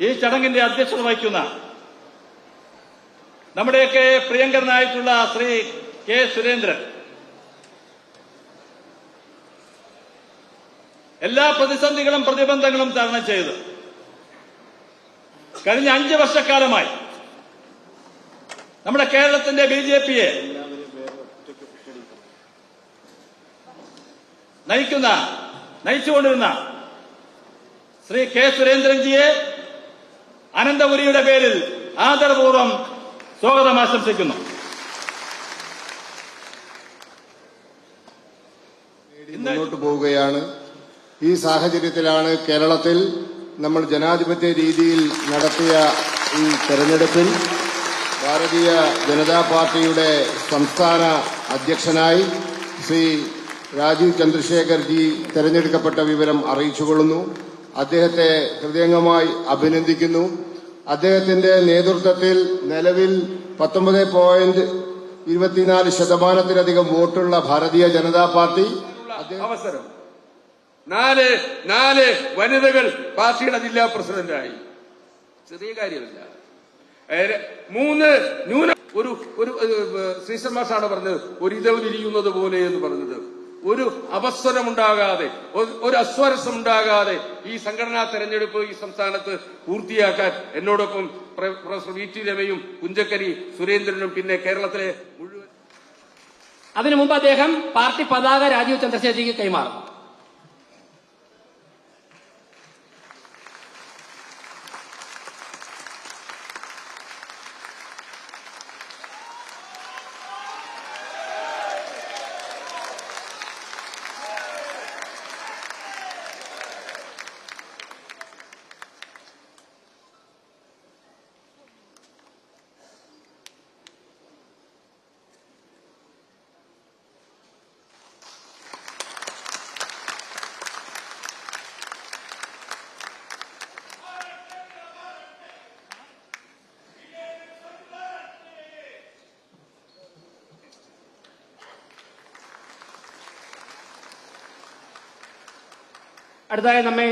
ഈ ചടങ്ങിന്റെ അധ്യക്ഷത വഹിക്കുന്ന നമ്മുടെയൊക്കെ പ്രിയങ്കരനായിട്ടുള്ള ശ്രീ കെ സുരേന്ദ്രൻ. എല്ലാ പ്രതിസന്ധികളും പ്രതിബന്ധങ്ങളും തരണം ചെയ്ത്. കഴിഞ്ഞ അഞ്ച് വർഷക്കാലമായി നമ്മുടെ കേരളത്തിന്റെ ബി ജെ പിയെ നയിക്കുന്ന നയിച്ചുകൊണ്ടിരുന്ന ശ്രീ കെ സുരേന്ദ്രൻജിയെ അനന്തപുരിയുടെ പേരിൽ ആദരപൂർവം സ്വാഗതം ആശംസിക്കുന്നു. മുന്നോട്ട് പോവുകയാണ്. ഈ സാഹചര്യത്തിലാണ് കേരളത്തിൽ നമ്മൾ ജനാധിപത്യ രീതിയിൽ നടത്തിയ ഈ തെരഞ്ഞെടുപ്പിൽ ഭാരതീയ ജനതാ പാർട്ടിയുടെ സംസ്ഥാന അധ്യക്ഷനായി ശ്രീ രാജീവ് ചന്ദ്രശേഖർജി തെരഞ്ഞെടുക്കപ്പെട്ട വിവരം അറിയിച്ചുകൊള്ളുന്നു. അദ്ദേഹത്തെ ഹൃദയംഗമായി അഭിനന്ദിക്കുന്നു. അദ്ദേഹത്തിന്റെ നേതൃത്വത്തിൽ നിലവിൽ പത്തൊമ്പത് പോയിന്റ് ഇരുപത്തിനാല് ശതമാനത്തിലധികം വോട്ടുള്ള ഭാരതീയ ജനതാ പാർട്ടി അവസരം. നാല് നാല് വനിതകൾ പാർട്ടിയുടെ ജില്ലാ പ്രസിഡന്റായി. ചെറിയ കാര്യമില്ല. മൂന്ന് ന്യൂന ഒരു ഒരു ശ്രീശൻ പറഞ്ഞത് ഒരിതൾ വിരിയുന്നത് പോലെ എന്ന് പറഞ്ഞത്. ഒരു അവസരമുണ്ടാകാതെ ഒരു- അസ്വരസം ഉണ്ടാകാതെ ഈ സംഘടനാ തെരഞ്ഞെടുപ്പ് ഈ സംസ്ഥാനത്ത് പൂർത്തിയാക്കാൻ എന്നോടൊപ്പം പ്രൊഫസർ വി ടി രമയും കുഞ്ചക്കരി സുരേന്ദ്രനും പിന്നെ കേരളത്തിലെ മുഴുവൻ അതിനു മുമ്പ് അദ്ദേഹം പാർട്ടി പതാക രാജീവ് ചന്ദ്രശേഖരയ്ക്ക് കൈമാറും. അടുത്തതായി നമ്മെ